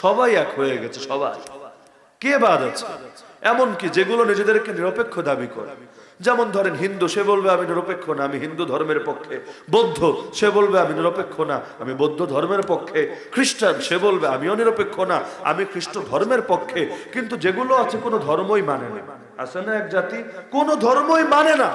সবাই এক হয়ে গেছে, সবাই। কে বাদ আছে? এমনকি যেগুলো নিজেদেরকে নিরপেক্ষ দাবি করে। যেমন ধরেন, হিন্দু, সে বলবে আমি নিরপেক্ষ না, আমি হিন্দু ধর্মের পক্ষে। বৌদ্ধ, সে বলবে আমি নিরপেক্ষ না, আমি বৌদ্ধ ধর্মের পক্ষে। খ্রিস্টান, সে বলবে আমিও নিরপেক্ষ না, আমি খ্রিস্ট ধর্মের পক্ষে। কিন্তু যেগুলো আছে, কোনো ধর্মই মানে না। আছে না এক জাতি? কোনো ধর্মই মানে না।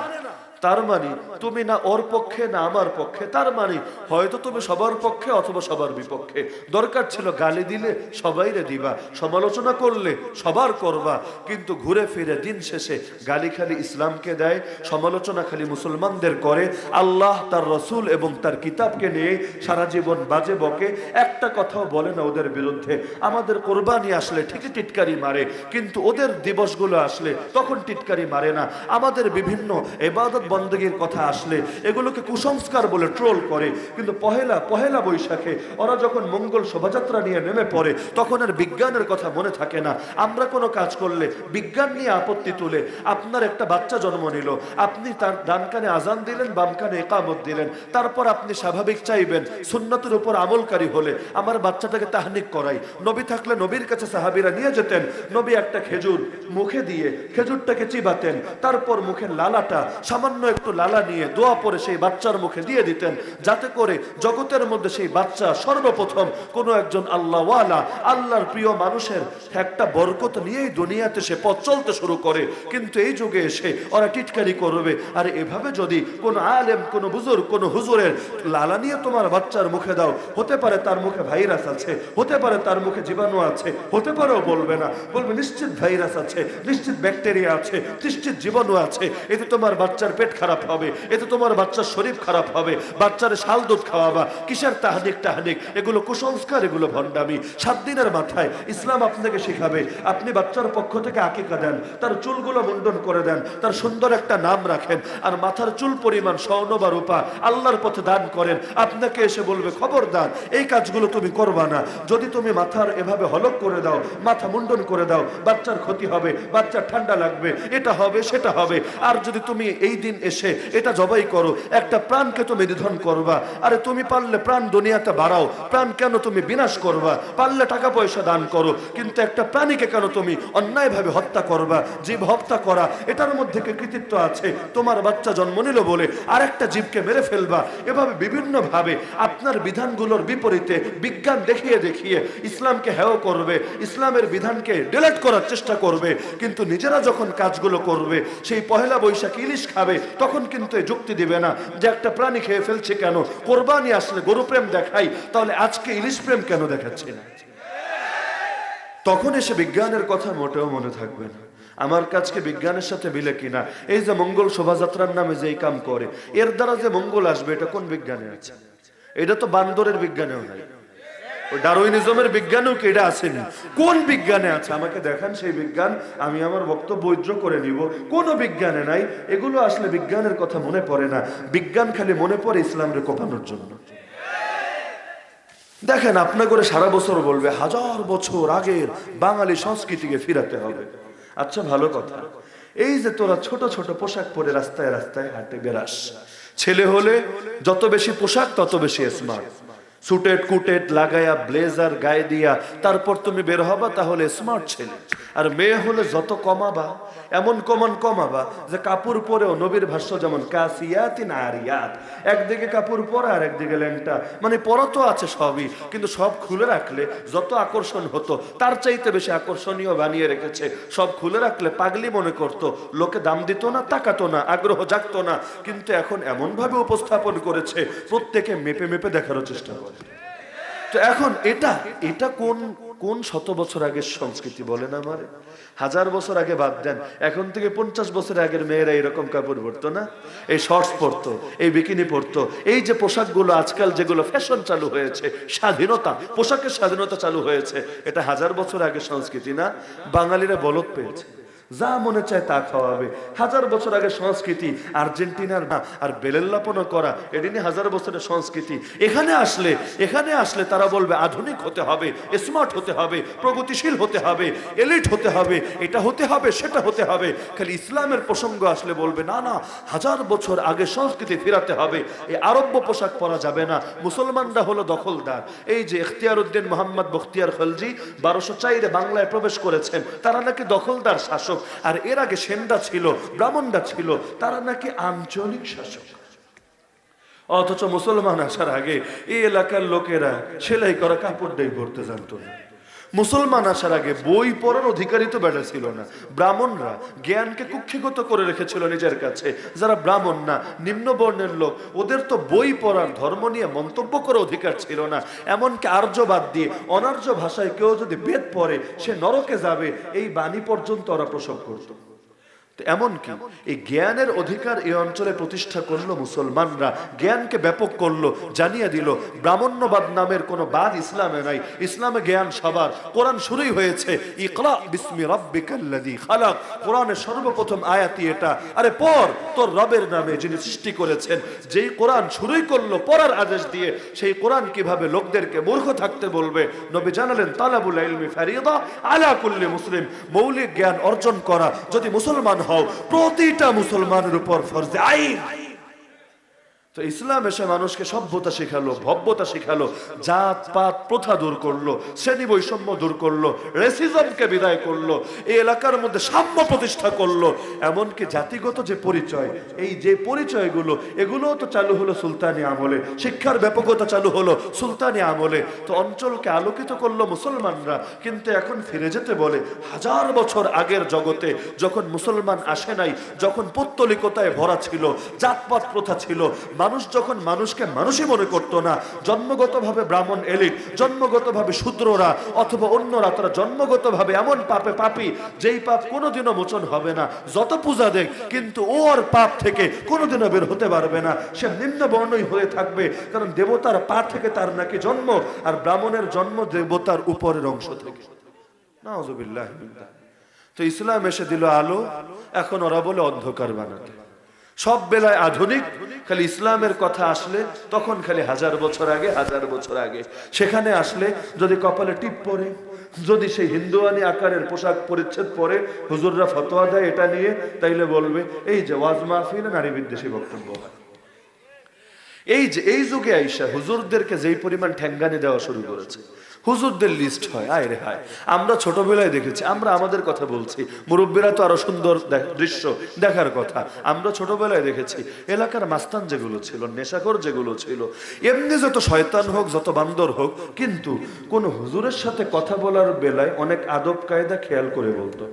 তার মানে তুমি না ওর পক্ষে, না আমার পক্ষে, তার মানে হয়তো তুমি সবার পক্ষে অথবা সবার বিপক্ষে। দরকার ছিল গালি দিলে সবাইরে দিবা, সমালোচনা করলে সবার করবা, কিন্তু ঘুরে ফিরে দিন শেষে গালি খালি ইসলামকে দেয়, সমালোচনা খালি মুসলমানদের করে। আল্লাহ তার রসুল এবং তার কিতাবকে নিয়ে সারা জীবন বাজে বকে, একটা কথাও বলে না ওদের বিরুদ্ধে। আমাদের কোরবানি আসলে ঠিকই টিটকারি মারে, কিন্তু ওদের দিবসগুলো আসলে তখন টিটকারি মারে না। আমাদের বিভিন্ন এবাদত বন্দগীর কথা আসলে, এগুলোকে কুসংস্কার বলে ট্রোল করে। কিন্তু পহেলা পহেলা বৈশাখে ওরা যখন মঙ্গল শোভাযাত্রা নিয়ে নেমে পড়ে, তখন আর বিজ্ঞানের কথা মনে থাকে না। আমরা কোনো কাজ করলে, বিজ্ঞান নিয়ে আপত্তি তুলে আপনার একটা বাচ্চা জন্ম নিল। আপনি তার ডান কানে আজান দিলেন, বাম কানে একামত দিলেন। তারপর আপনি স্বাভাবিক চাইবেন, সুন্নতের উপর আমলকারী হলে আমার বাচ্চাটাকে তাহনিক করাই। নবী থাকলে নবীর কাছে সাহাবিরা নিয়ে যেতেন, নবী একটা খেজুর মুখে দিয়ে খেজুরটাকে চিবাতেন, তারপর মুখের লালাটা সামান্য একটু লালা নিয়ে দোয়া পরে সেই বাচ্চার মুখে দিয়ে দিতেন, যাতে করে জগতের মধ্যে সেই বাচ্চা সর্বপ্রথম কোনো একজন আল্লাহওয়ালা, আল্লাহর প্রিয় মানুষের একটা বরকত নিয়েই দুনিয়াতে সে পথ চলতে শুরু করে। কিন্তু এই যুগে এসে ওরা টিটকারি করবে। আর এভাবে যদি কোনো আলেম, কোনো বুজুর কোনো হুজুরের লালা নিয়ে তোমার বাচ্চার মুখে দাও, হতে পারে তার মুখে ভাইরাস আছে, হতে পারে তার মুখে জীবাণু আছে, হতে পারেও বলবে না। বলবে, নিশ্চিত ভাইরাস আছে, নিশ্চিত ব্যাকটেরিয়া আছে, নিশ্চিত জীবাণু আছে, এতে তোমার বাচ্চার পেট খারাপ হবে এতে তোমার বাচ্চার শরীর খারাপ হবে, বাচ্চার শাল দুধ খাওয়াবা, কিসের তাহানিক টাহানিক? এগুলো কুসংস্কার, এগুলো ভণ্ডামি। সাত দিনের মাথায় ইসলাম আপনাকে শেখাবে, আপনি বাচ্চার পক্ষ থেকে আকিকা দেন, তার চুলগুলো মুন্ডন করে দেন, তার সুন্দর একটা নাম রাখেন, আর মাথার চুল পরিমাণ স্বর্ণ বা রূপা আল্লাহর পথে দান করেন, আপনাকে এসে বলবে, খবরদার, এই কাজগুলো তুমি করবা না। যদি তুমি মাথার এভাবে হলক করে দাও, মাথা মুন্ডন করে দাও, বাচ্চার ক্ষতি হবে, বাচ্চার ঠান্ডা লাগবে, এটা হবে, সেটা হবে। আর যদি তুমি এই দিন এসে, এটা জবাই করো, একটা প্রাণকে তুমি নিধন করবা। আরে তুমি পারলে প্রাণ দুনিয়াতে বাড়াও, প্রাণ কেন তুমি বিনাশ করবা? পারলে টাকা পয়সা দান করো, কিন্তু একটা প্রাণীকে কেন তুমি অন্যায়ভাবে হত্যা করবা? জীব হত্যা করা, এটার মধ্যে কৃতিত্ব আছে? তোমার বাচ্চা জন্ম নিল বলে আরেকটা জীবকে মেরে ফেলবা। এভাবে বিভিন্ন ভাবে আপনার বিধানগুলোর বিপরীতে বিজ্ঞান দেখিয়ে দেখিয়ে ইসলামকে হেয় করবে, ইসলামের বিধানকে ডিলেট করার চেষ্টা করবে। কিন্তু নিজেরা যখন কাজগুলো করবে, সেই পহেলা বৈশাখ ইলিশ খাবে তখন কিন্তু যুক্তি দিবে না যে একটা প্রাণী খেয়ে ফেলছে কেন? কোরবানি আসলে গরু প্রেম দেখাই, তাহলে আজকে ইলিশ প্রেম কেন দেখাচ্ছে না? তখন এসে বিজ্ঞানের কথা মোটেও মনে থাকবে না। আমার কাজকে বিজ্ঞানের সাথে মিলে কিনা? এই যে মঙ্গল শোভাযাত্রার নামে যে কাম করে, এর দ্বারা যে মঙ্গল আসবে, এটা কোন বিজ্ঞানে আছে? এটা তো বান্দরের বিজ্ঞানেও নাই। ওই ডারউইনিজমের বিজ্ঞানেও কি এটা আসেনি? কোন বিজ্ঞানে আছে? আমাকে দেখান সেই বিজ্ঞান, আমি আমার বক্তব্য বৈধ করে নিব। কোন বিজ্ঞানে নাই, এগুলো আসলে বিজ্ঞানের কথা মনে পড়ে না। বিজ্ঞান খালি মনে পড়ে ইসলামের কোপানোর জন্য। দেখেন আপনা করে সারা বছর বলবে, হাজার বছর আগের বাঙালি সংস্কৃতিকে ফিরাতে হবে। আচ্ছা ভালো কথা। এই যে তোরা ছোট ছোট পোশাক পরে রাস্তায় রাস্তায় হাঁটে বেরাস ছেলে হলে যত বেশি পোশাক, তত বেশি স্মার্ট সুটেড কুটেড লাগায়া, ব্লেজার গায়ে দিয়া, তারপর তুমি বের হবা তাহলে স্মার্ট ছেলে। আর মেয়ে হলে যত কমাবা, এমন কমন কমাবা যে কাপড় পরেও নবীর ভাষ্য যেমন কাসিয়াতি নারিয়াত একদিকে কাপড় পরা, আর একদিকে ল্যাংটা। মানে পরা তো আছে সবই, কিন্তু সব খুলে রাখলে যত আকর্ষণ হতো, তার চাইতে বেশি আকর্ষণীয় বানিয়ে রেখেছে। সব খুলে রাখলে পাগলি মনে করত, লোকে দাম দিত না, তাকাতো না, আগ্রহ জাগতো না। কিন্তু এখন এমন ভাবে উপস্থাপন করেছে, প্রত্যেকে মেপে মেপে দেখারও চেষ্টা করে। তো এখন এটা এটা কোন কোন শত বছর আগের সংস্কৃতি বলেন আমার? হাজার বছর আগে বাদ দেন, এখন থেকে পঞ্চাশ বছর আগের মেয়েরা এরকম কাপড় পরতো না? এই শর্টস পরতো, এই বিকিনি পরতো, এই যে পোশাকগুলো আজকাল যেগুলো ফ্যাশন চালু হয়েছে, স্বাধীনতা, পোশাকের স্বাধীনতা চালু হয়েছে, এটা হাজার বছর আগের সংস্কৃতি না? বাঙালিরা বলদ পেয়েছে। যা মনে চায় তা খাওয়াবে। হাজার বছর আগে সংস্কৃতি আর্জেন্টিনার না, আর বেলেল্লাপনা করা এটি হাজার বছরের সংস্কৃতি। এখানে আসলে এখানে আসলে তারা বলবে, আধুনিক হতে হবে স্মার্ট হতে হবে, প্রগতিশীল হতে হবে এলিট হতে হবে, এটা হতে হবে, সেটা হতে হবে। খালি ইসলামের প্রসঙ্গ আসলে বলবে, না না, হাজার বছর আগে সংস্কৃতি ফেরাতে হবে এই আরব্য পোশাক পরা যাবে না, মুসলমানরা হলো দখলদার। এই যে এখতিয়ার উদ্দিন মোহাম্মদ বখতিয়ার খলজি বারোশো চাইরে বাংলায় প্রবেশ করেছেন, তারা নাকি দখলদার শাসক? আর এর আগে সেনরা ছিল ব্রাহ্মণরা ছিল, তারা নাকি আঞ্চলিক শাসক। অথচ মুসলমান আসার আগে এই এলাকার লোকেরা সেলাই করা কাপড় দেয় পড়তে জানতো না। মুসলমান আসার আগে বই পড়ার অধিকারই তো বেড়া ছিল না। ব্রাহ্মণরা জ্ঞানকে কুক্ষিগত করে রেখেছিল নিজের কাছে। যারা ব্রাহ্মণ না নিম্ন বর্ণের লোক, ওদের তো বই পড়ার ধর্ম নিয়ে মন্তব্য করে অধিকার ছিল না। এমনকি আর্য বাদ দিয়ে অনার্য ভাষায় কেউ যদি বেদ পড়ে, সে নরকে যাবে, এই বাণী পর্যন্ত ওরা প্রসব করতো। তো এমনকি এই জ্ঞানের অধিকার এই অঞ্চলে প্রতিষ্ঠা করল মুসলমানরা। জ্ঞানকে ব্যাপক করল, জানিয়ে দিল, ব্রাহ্মণ্যবাদ নামের কোনো বাদ ইসলামে নাই। ইসলামে জ্ঞান সবার। কোরআন শুরুই হয়েছে সর্বপ্রথম আয়াতি এটা। আরে পড় তোর রবের নামে যিনি সৃষ্টি করেছেন, যেই কোরআন শুরুই করল, পড়ার আদেশ দিয়ে, সেই কোরআন কীভাবে লোকদেরকে মূর্খ থাকতে বলবে? নবী জানালেন, তালাবুল ইলমি ফারিদা আলা কুল্লি মুসলিম। মৌলিক জ্ঞান অর্জন করা। যদি মুসলমান হও। প্রতিটা মুসলমানের উপর ফরজে আইন। তো ইসলাম এসে মানুষকে সভ্যতা শেখালো, ভব্যতা শেখালো জাত পাত প্রথা দূর করল শ্রেণি বৈষম্য দূর করল রেসিজমকে বিদায় করল, এই এলাকার মধ্যে সাম্য প্রতিষ্ঠা করল। এমনকি জাতিগত যে পরিচয়, এই যে পরিচয়গুলো, এগুলোও তো চালু হলো সুলতানি আমলে। শিক্ষার ব্যাপকতা চালু হলো সুলতানি আমলে। তো অঞ্চলকে আলোকিত করল মুসলমানরা। কিন্তু এখন ফিরে যেতে বলে, হাজার বছর আগের জগতে যখন মুসলমান আসে নাই, যখন পত্তলিকতায় ভরা ছিল, জাতপাত প্রথা ছিল মানুষ যখন মানুষকে মানুষই মনে করতো না, জন্মগতভাবে ব্রাহ্মণ এলিট, জন্মগতভাবে শূদ্ররা, অথবা অন্যরা, তারা জন্মগতভাবে এমন পাপে পাপি, যেই পাপ কোনোদিনও মোচন হবে না, যত পূজা দেখ, কিন্তু ওর পাপ থেকে কোনোদিনও বের হতে পারবে না। সে নিম্ন বর্ণই হয়ে থাকবে, কারণ দেবতার পা থেকে তার নাকি জন্ম, আর ব্রাহ্মণের জন্ম দেবতার উপরের অংশ থেকে। নাউজুবিল্লাহ তো ইসলাম এসে দিল আলো, এখন ওরা বলে অন্ধকার বানাতে। সব বেলায় আধুনিক, খালি ইসলামের কথা আসলে, তখন খালি হাজার বছর আগে, হাজার বছর আগে। সেখানে আসলে যদি কপালে টিপ পরে যদি সেই হিন্দুয়ানি আকারের পোশাক পরিচ্ছেদ পরে, হুজুররা ফতোয়া দেয় এটা নিয়ে, তাইলে বলবে, এই যে ওয়াজ মাহফিলে নারী বিদ্বেষী বক্তব্য। হয় এই যে, এই যুগে আইসা হুজুরদেরকে যেই পরিমাণ ঠ্যাঙ্গানি দেওয়া শুরু করেছে হুজুরদের লিস্ট হয়, আয় রে হায়। আমরা ছোটবেলায় দেখেছি, আমরা আমাদের কথা বলছি। মুরব্বীরা তো আরও সুন্দর দৃশ্য দেখার কথা। আমরা ছোটবেলায় দেখেছি, এলাকার মাস্তান যেগুলো ছিল, নেশাখোর যেগুলো ছিল, এমনি যত শয়তান হোক, যত বান্দর হোক, কিন্তু কোন হুজুরের সাথে কথা বলার বেলায় অনেক আদব কায়দা খেয়াল করে বলতো।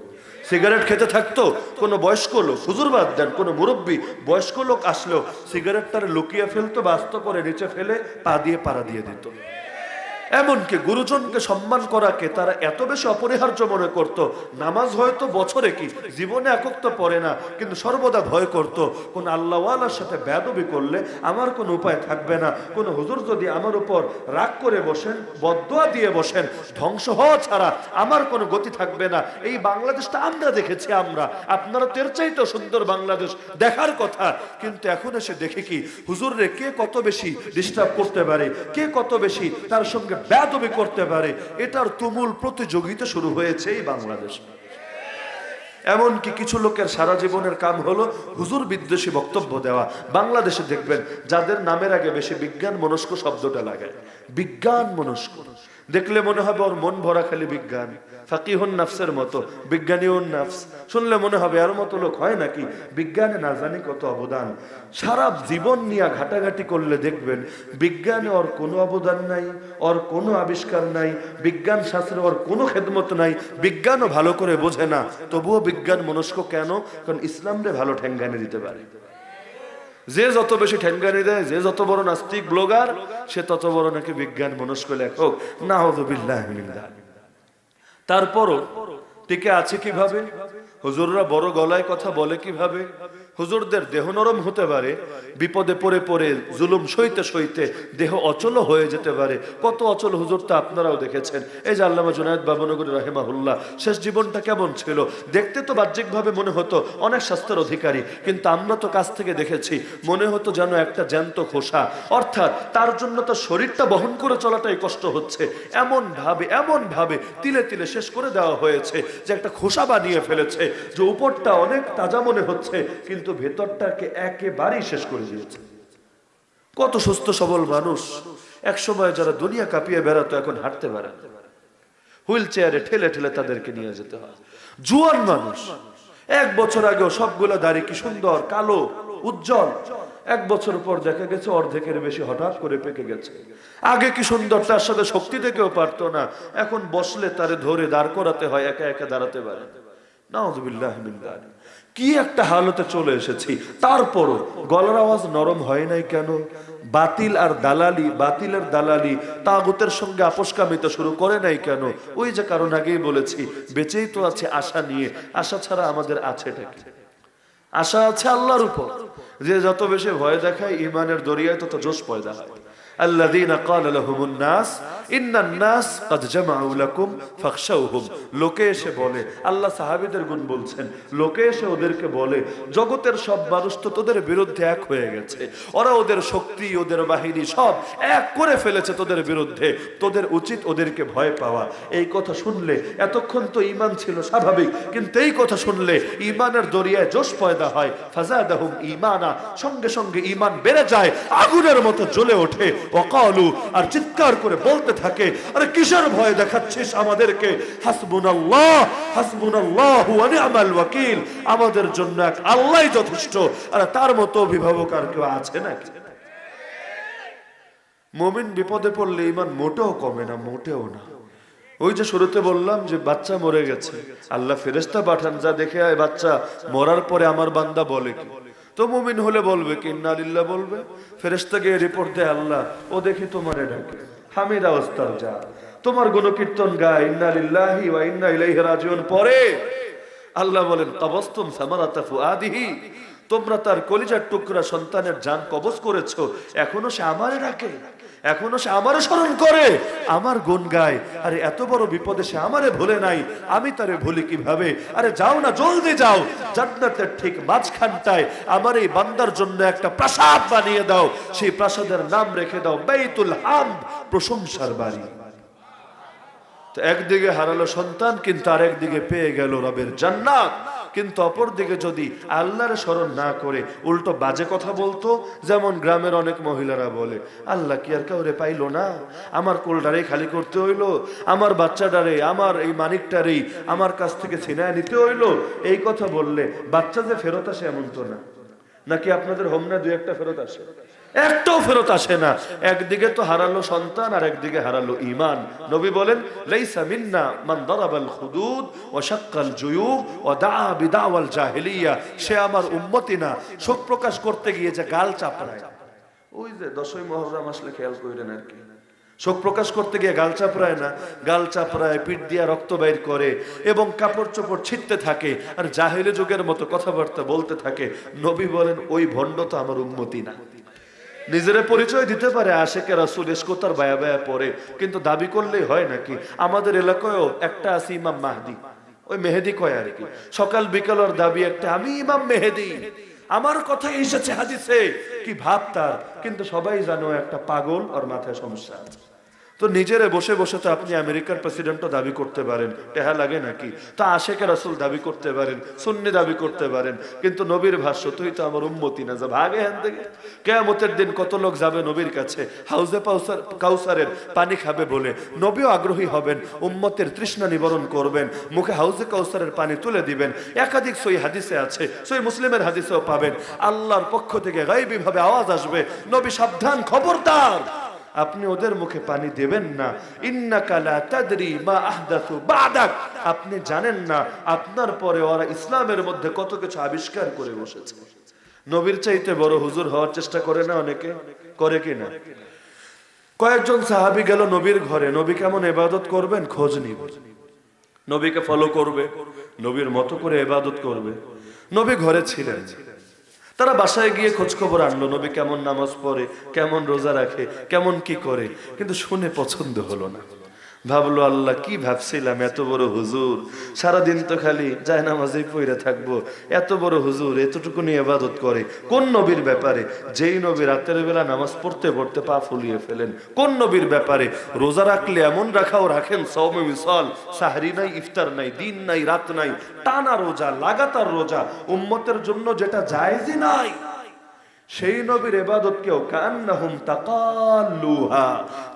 সিগারেট খেতে থাকতো, কোনো বয়স্ক লোক, হুজুর বাদ দেন, কোনো মুরব্বী, বয়স্ক লোক আসলেও সিগারেটটারে লুকিয়ে ফেলতো ব্যস্ত করে নিচে ফেলে পা দিয়ে পাড়া দিয়ে দিত। এমনকি গুরুজনকে সম্মান করাকে তারা এত বেশি অপরিহার্য মনে করত। নামাজ হয়তো বছরে কি? জীবনে একক তো পড়ে না, কিন্তু সর্বদা ভয় করত। কোন আল্লাহওয়ালার সাথে বেদবি করলে আমার কোনো উপায় থাকবে না। কোন হুজুর যদি আমার উপর রাগ করে বসেন বদুয়া দিয়ে বসেন, ধ্বংস হওয়া ছাড়া আমার কোনো গতি থাকবে না। এই বাংলাদেশটা আমরা দেখেছি আমরা। আপনারা তের চাইতে সুন্দর বাংলাদেশ দেখার কথা। কিন্তু এখন এসে দেখে কি? হুজুররে কে কত বেশি ডিস্টার্ব করতে পারে? কে কত বেশি তার সঙ্গে বেদবি করতে পারে, এটার তুমুল প্রতিযোগিতা শুরু হয়েছে এই বাংলাদেশ। এমনকি কিছু লোকের সারা জীবনের কাম হলো হুজুর বিদ্বেষী বক্তব্য দেওয়া। বাংলাদেশে দেখবেন, যাদের নামের আগে বেশি বিজ্ঞান মনস্ক শব্দটা লাগায়। বিজ্ঞান মনস্ক। দেখলে মনে হবে ওর মন ভরা খালি বিজ্ঞান। ফাকিহুন নাফসের মতো বিজ্ঞানীউন নাফস। শুনলে মনে হবে আর মতো লোক হয় নাকি? বিজ্ঞানে না জানি কত অবদান। সারা জীবন নিয়ে ঘাটাঘাটি করলে দেখবেন, বিজ্ঞানে ওর কোনো অবদান নাই, ওর কোনো আবিষ্কার নাই, বিজ্ঞান শাস্ত্রে ওর কোনো খেদমত নাই। বিজ্ঞানও ভালো করে বোঝে না। তবুও বিজ্ঞান মনস্ক কেন? কারণ ইসলামরে ভালো ঠেঙ্গানি দিতে পারে। যে যত বেশি ঠেঙ্গানি দেয়, যে যত বড় নাস্তিক ব্লগার, সে তত বড় নাকি বিজ্ঞান মনস্ক লেখক। না হতো বিল্লাহ তারপরও টিকে আছে কীভাবে? হুজুররা বড় গলায় কথা বলে কীভাবে? হুজুরদের দেহ নরম হতে পারে, বিপদে পড়ে পড়ে, জুলুম সইতে সইতে দেহ অচল হয়ে যেতে পারে। কত অচল হুজুর তা আপনারাও দেখেছেন। এই যে আল্লামা জুনায়দ বাবনগরী রাহেমাহুল্লাহ, শেষ জীবনটা কেমন ছিল? দেখতে তো বাহ্যিকভাবে মনে হতো অনেক স্বাস্থ্যের অধিকারী, কিন্তু আমরা তো কাছ থেকে দেখেছি, মনে হতো যেন একটা জ্যান্ত খোসা। অর্থাৎ তার জন্য তার শরীরটা বহন করে চলাটাই কষ্ট হচ্ছে। এমন ভাবে এমন ভাবে তিলে তিলে শেষ করে দেওয়া হয়েছে যে একটা খোসা বানিয়ে ফেলেছে, যে উপরটা অনেক তাজা মনে হচ্ছে, কিন্তু ভেতরটাকে একেবারেই শেষ করে দিয়েছে। কত সুস্থ, সবল মানুষ। এক সময় যারা দুনিয়া কাঁপিয়ে বেড়াতো, এখন হাঁটতে পারে হুইল চেয়ারে ঠেলে ঠেলে তাদেরকে নিয়ে যেতে হয়। জুয়ান মানুষ। এক বছর আগেও সবগুলো দাড়ি কি সুন্দর, কালো, উজ্জ্বল। এক বছর পর দেখা গেছে অর্ধেকের বেশি হঠাৎ করে পেকে গেছে। আগে কি সুন্দর, তার সাথে শক্তি থেকেও পারতো না। এখন বসলে তারে ধরে দাঁড় করাতে হয়, একা একা দাঁড়াতে পারে। কি একটা হালতে চলে এসেছি? তারপরও গলার আওয়াজ নরম হয় নাই কেন? বাতিল আর দালালি বাতিল আর দালালি তাগুতের সঙ্গে আপোষকামিতা শুরু করে নাই কেন? ওই যে কারণ আগেই বলেছি, বেঁচেই তো আছে আশা নিয়ে। আশা ছাড়া আমাদের আছে এটাকে আশা আছে আল্লাহর উপর। যে যত বেশি ভয় দেখায় ইমানের দরিয়ায় তত জোশ পয়দা হয়। আল্লাহ ইন্নান্নাস কাদ জামাউ লাকুম ফাখশাউহুম। লোকে এসে বলে, আল্লাহ সাহাবীদের গুণ বলছেন। লোকে এসে ওদেরকে বলে, জগতের সব মানুষ তো তোদের বিরুদ্ধে এক হয়ে গেছে। ওরা ওদের শক্তি, ওদের বাহিনী সব এক করে ফেলেছে তোদের বিরুদ্ধে। তোদের উচিত ওদেরকে ভয় পাওয়া। এই কথা শুনলে এতক্ষণ তো ইমান ছিল স্বাভাবিক, কিন্তু এই কথা শুনলে ইমানের দরিয়ায় জোশ পয়দা হয়। ইমানা সঙ্গে সঙ্গে ইমান বেড়ে যায়, আগুনের মতো জ্বলে ওঠে। অকালু আর চিৎকার করে বলতে থাকে। আরে কিসের ভয় দেখাচ্ছিস আমাদেরকে? হাসবুনাল্লাহ হাসবুনাল্লাহ নি'মাল ওয়াকিল। আমাদের জন্য এক আল্লাহই যথেষ্ট। আর তার মতো অভিভাবক আর কেউ আছে নাকি? মমিন বিপদে পড়লে ইমান মোটেও কমে না, মোটেও না। ওই যে শুরুতে বললাম যে বাচ্চা মরে গেছে। আল্লাহ ফেরেস্তা পাঠান, যা দেখে আয় বাচ্চা, মরার পরে আমার বান্দা বলে কি? তো মুমিন হলে বলবে কি ইন্নালিল্লাহ বলবে। ফেরেস্তা গিয়ে রিপোর্ট দেয় আল্লাহ, ও দেখি তোমারে ডাকে। হামিদ যা তোমার গুণকীর্তন গায় ইন্নালিল্লাহি ওয়া ইন্না ইলাইহি রাজিউন পরে আল্লাহ বলেন কবস্তুম সামারাতা ফুআদিহি, তোমরা তার কলিজার টুকরা সন্তানের জান কবজ করেছ, এখনও সে আমারে ডাকে। এখনও সে আমারে স্মরণ করে, আমার গুণ গায়। আরে, এত বড় বিপদে সে আমারে ভুলে নাই, আমি তারে ভুলি কীভাবে? আরে, যাও না, জলদি যাও, জান্নাতের ঠিক মাঝখানটায় আমার এই বান্দার জন্য একটা প্রাসাদ বানিয়ে দাও। সেই প্রাসাদের নাম রেখে দাও, বাইতুল হামদ প্রশংসার বাড়ি। একদিকে হারালো সন্তান, কিন্তু আরেকদিকে পেয়ে গেল রবের জান্নাত। কিন্তু অপর দিকে যদি আল্লাহর স্মরণ না করে উল্টো বাজে কথা বলতো, যেমন গ্রামের অনেক মহিলারা বলে, আল্লাহ কি আর কাউরে পাইলো না? আমার কোলডারে খালি করতে হইল, আমার বাচ্চাটারে, আমার এই মানিকটারেই, আমার কাছ থেকে ছিনায় নিতে হইল। এই কথা বললে বাচ্চা যে ফেরত আসে এমন তো না। নাকি আপনাদের হোম না দুই একটা ফেরত আসে? একটাও ফেরত আসে না। একদিকে তো হারালো সন্তান, আর একদিকে হারালো ইমান নবী বলেন, লাইসা মিন্না মান দারাবাল খুদুদ ওয়া শাক্কাল জুয়ুব ওয়া দাআ বিদাওয়াল জাহিলিয়া। সে আমার উম্মতি না। শোক প্রকাশ করতে গিয়ে যে গাল চাপড়ায়। ওই যে দশই মহরম আসলে খেয়াল কইরেন আর কি। শোক প্রকাশ করতে গিয়ে গাল চাপড়ায় না। গাল চাপড়ায়, পিঠ দিয়া রক্ত বাইর করে এবং কাপড় চোপড় ছিটতে থাকে আর জাহেলে যুগের মতো কথাবার্তা বলতে থাকে। নবী বলেন, ওই ভণ্ড তো আমার উন্মতি না। নিজের পরিচয় দিতে পারে আশেকে রাসুল এসকোতার বায়া বায়া পরে। কিন্তু দাবি করলেই হয় নাকি? আমাদের এলাকায়ও একটা আছে ইমাম মাহদি। ওই মেহেদি কয় আর কি? সকাল বিকাল ওর দাবি একটা, আমি ইমাম মেহেদি। আমার কথা এসেছে হাদিসে। কি ভাব তার? কিন্তু সবাই জানো একটা পাগল, ওর মাথায় সমস্যা আছে। তো নিজেরে বসে বসে তো আপনি আমেরিকার প্রেসিডেন্টও দাবি করতে পারেন। টেহা লাগে নাকি? তা আশেকে রাসুল দাবি করতে পারেন, সুন্নি দাবি করতে পারেন। কিন্তু নবীর ভাষ্য, তুই তো আমার উম্মতি না, যা ভাগে হ্যান থেকে। কেয়ামতের দিন কত লোক যাবে নবীর কাছে, হাউজে পাউসার, কাউসারের পানি খাবে বলে। নবীও আগ্রহী হবেন, উম্মতের তৃষ্ণা নিবারণ করবেন, মুখে হাউজে কাউসারের পানি তুলে দিবেন। একাধিক সই হাদিসে আছে সই মুসলিমের হাদিসেও পাবেন। আল্লাহর পক্ষ থেকে গাইবী ভাবে আওয়াজ আসবে, নবী সাবধান, খবরদার। আপনি ওদের মুখে পানি দেবেন না। ইন্নাকালা তাদরি মা আহদাসু বাদাক। আপনি জানেন না, আপনার পরে ওরা ইসলামের মধ্যে কত কিছু আবিষ্কার করে বসেছে। নবীর চাইতে বড় হুজুর হওয়ার চেষ্টা করে না অনেকে? করে কি না? কয়েকজন সাহাবি গেল নবীর ঘরে। নবী কেমন এবাদত করবেন? খোঁজ নিব। নবীকে ফলো করবে। নবীর মতো করে এবাদত করবে। নবী ঘরে ছিলেন। তারা বাসায় গিয়ে খোঁজ খবর আনলো, নবী কেমন নামাজ পড়ে, কেমন রোজা রাখে, কেমন কি করে? কিন্তু শুনে পছন্দ হলো না। ভাবলো, আল্লাহ, কি ভাবছিলাম, এত বড় হুজুর। সারাদিন তো খালি যায় নামাজেই পইরে থাকব। এত বড় হুজুর, এতটুকুনি এবাদত করে। কোন নবীর ব্যাপারে? যেই নবী রাতের বেলা নামাজ পড়তে পড়তে পা ফুলিয়ে ফেলেন। কোন নবীর ব্যাপারে? রোজা রাখলে এমন রাখাও রাখেন সৌমে মিসল, সাহারি নাই, ইফতার নাই, দিন নাই, রাত নাই। টানা রোজা, লাগাতার রোজা, উম্মতের জন্য যেটা জায়েজই নাই। সেই নবীর এবাদত কেউ কান্নাহুম তাকাল্লুহা।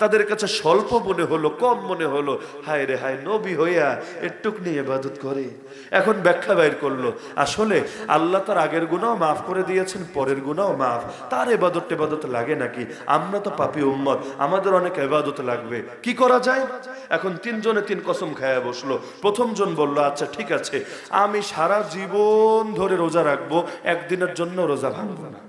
তাদের কাছে স্বল্প মনে হলো, কম মনে হলো। হায় রে, হায় নবী হইয়া একটুক নিয়ে এবাদত করে। এখন ব্যাখ্যা বাইর করল, আসলে আল্লাহ তার আগের গুণাও মাফ করে দিয়েছেন, পরের গুণাও মাফ। তার এবাদত টেবাদত লাগে নাকি? আমরা তো পাপি উম্মত, আমাদের অনেক এবাদত লাগবে। কি করা যায়? এখন তিনজনে তিন কসম খায়া বসল। প্রথম জন বলল আচ্ছা ঠিক আছে, আমি সারা জীবন ধরে রোজা রাখব, একদিনের জন্য রোজা ভাঙবো না।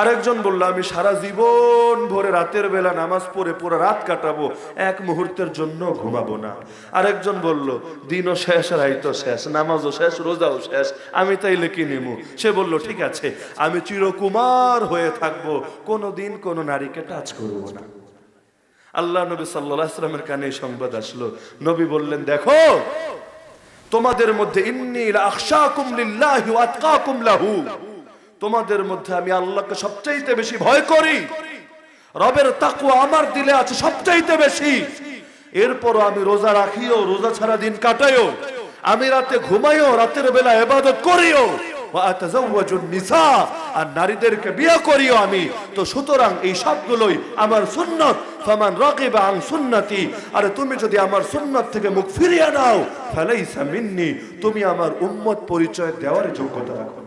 আরেকজন বলল, আমি সারা জীবন ভরে রাতের বেলা নামাজ পড়ে পুরো রাত কাটাবো, এক মুহূর্তের জন্য ঘুমাবো না। আরেকজন বলল, দিনও শেষ রাইতো শেষ, নামাজও শেষ, রোজাও শেষ, আমি তাইলে কি নিমু? সে বলল, ঠিক আছে, আমি চিরকুমার হয়ে থাকব, কোনো দিন কোনো নারীকে টাচ করব না। আল্লাহ নবী সাল্লাহ আসলামের কানে সংবাদ আসলো। নবী বললেন, দেখো, তোমাদের মধ্যে ইন্নি আখশাকুম লিল্লাহি ওয়া আতকাকুম লাহু। তোমাদের মধ্যে আমি আল্লাহকে সবচাইতে বেশি ভয় করি। রবের তাকুয়া আমার দিলে আছে সবচাইতে বেশি। এরপরও আমি রোজা রাখিও, রোজা ছাড়া দিন কাটাইও। আমি রাতে ঘুমাইও, রাতের বেলা এবাদত করিও। আর নারীদেরকে বিয়ে করিও আমি। তো সুতরাং এই সবগুলোই আমার সুন্নত। ফামান রাকিবা আন সুন্নতি, আরে তুমি যদি আমার সুন্নত থেকে মুখ ফিরিয়ে নাও, ফালাইসা তুমি আমার উম্মত পরিচয় দেওয়ার যোগ্যতা রাখো।